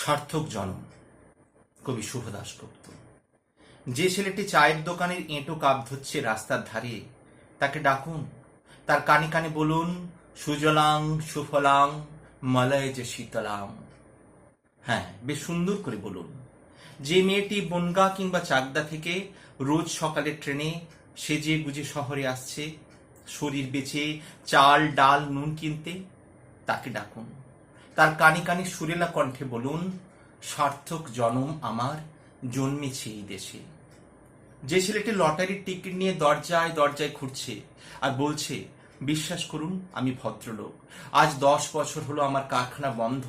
সার্থক জন্ম। কবি শুভ দাশগুপ্ত যে ছেলেটি চায়ের দোকানের এঁটো কাপ ধরছে রাস্তার ধারে, তাকে ডাকুন। তার কানে কানে বলুন, সুজলাং, সুফলাং, মলয় যে শীতলাং হ্যাঁ বেশ সুন্দর করে বলুন। যে মেয়েটি বনগা কিংবা চাকদা থেকে রোজ সকালে ট্রেনে সেজে গুজে শহরে আসছে, শরীর বেচে চাল, ডাল, নুন কিনতে, তাকে ডাকুন। তার কানে কানে সুরেলা কণ্ঠে বলুন, সার্থক জনম আমার, জন্মেছে এই দেশে। যে ছেলেটি লটারির টিকিট নিয়ে দরজায় দরজায় ঘুরছে আর বলছে, বিশ্বাস করুন, আমি ভদ্রলোক। আজ দশ বছর হলো আমার কারখানা বন্ধ,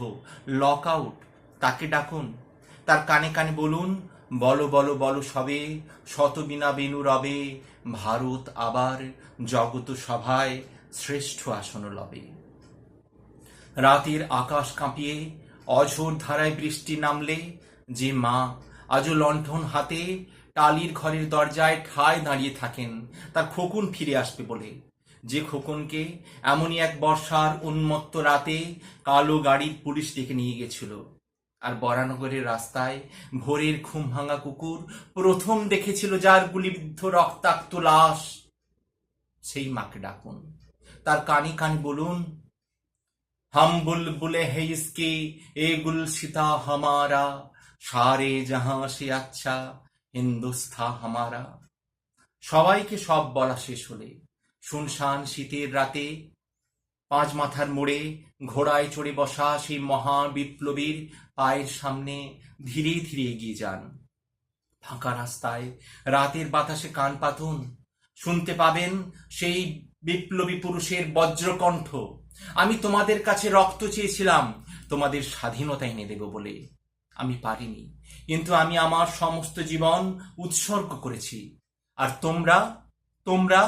লক আউট, তাকে ডাকুন। তার কানে কানে বলুন, বলো বলো বলো সবে শত বিনা বেনু রবে, ভারত আবার জগত সভায় শ্রেষ্ঠ আসন লবে। রাতের আকাশ কাঁপিয়ে, অঝোর ধারায় বৃষ্টি নামলে, যে মা আজও লণ্ঠন হাতে টালির ঘরের দরজায় ঠায় দাঁড়িয়ে থাকেন, তার খোকুন ফিরে আসবে বলে। যে খোকনকে এমনই এক বর্ষার উন্মত্ত রাতে কালো গাড়ির পুলিশ ডেকে নিয়ে গেছিল। আর বরানগরের রাস্তায় ভোরের ঘুম ভাঙা কুকুর প্রথম দেখেছিল যার গুলিবিদ্ধ রক্তাক্ত লাশ। সেই মাকে ডাকুন। তার কানে কানে বলুন हम बुलबुले है इसके ए गुलशिता हमारा सारे जहां से আচ্ছা হিন্দুস্থা হামারা সবাইকে সব বলা শেষ হলে শুনশান শীতের রাতে পাঁচ মাথার মোড়ে ঘোড়ায় চড়ে বসা সেই মহা বিপ্লবীর পায়ের সামনে ধীরে ধীরে এগিয়ে যান ফাঁকা রাস্তায় রাতের বাতাসে কান পাতুন শুনতে পাবেন সেই বিপ্লবী পুরুষের বজ্রকণ্ঠ। আমি তোমাদের কাছে রক্ত চেয়েছিলাম, তোমাদের স্বাধীনতা এনে দেব বলে। আমি পারিনি, কিন্তু আমি আমার সমস্ত জীবন উৎসর্গ করেছি। আর তোমরা তোমরা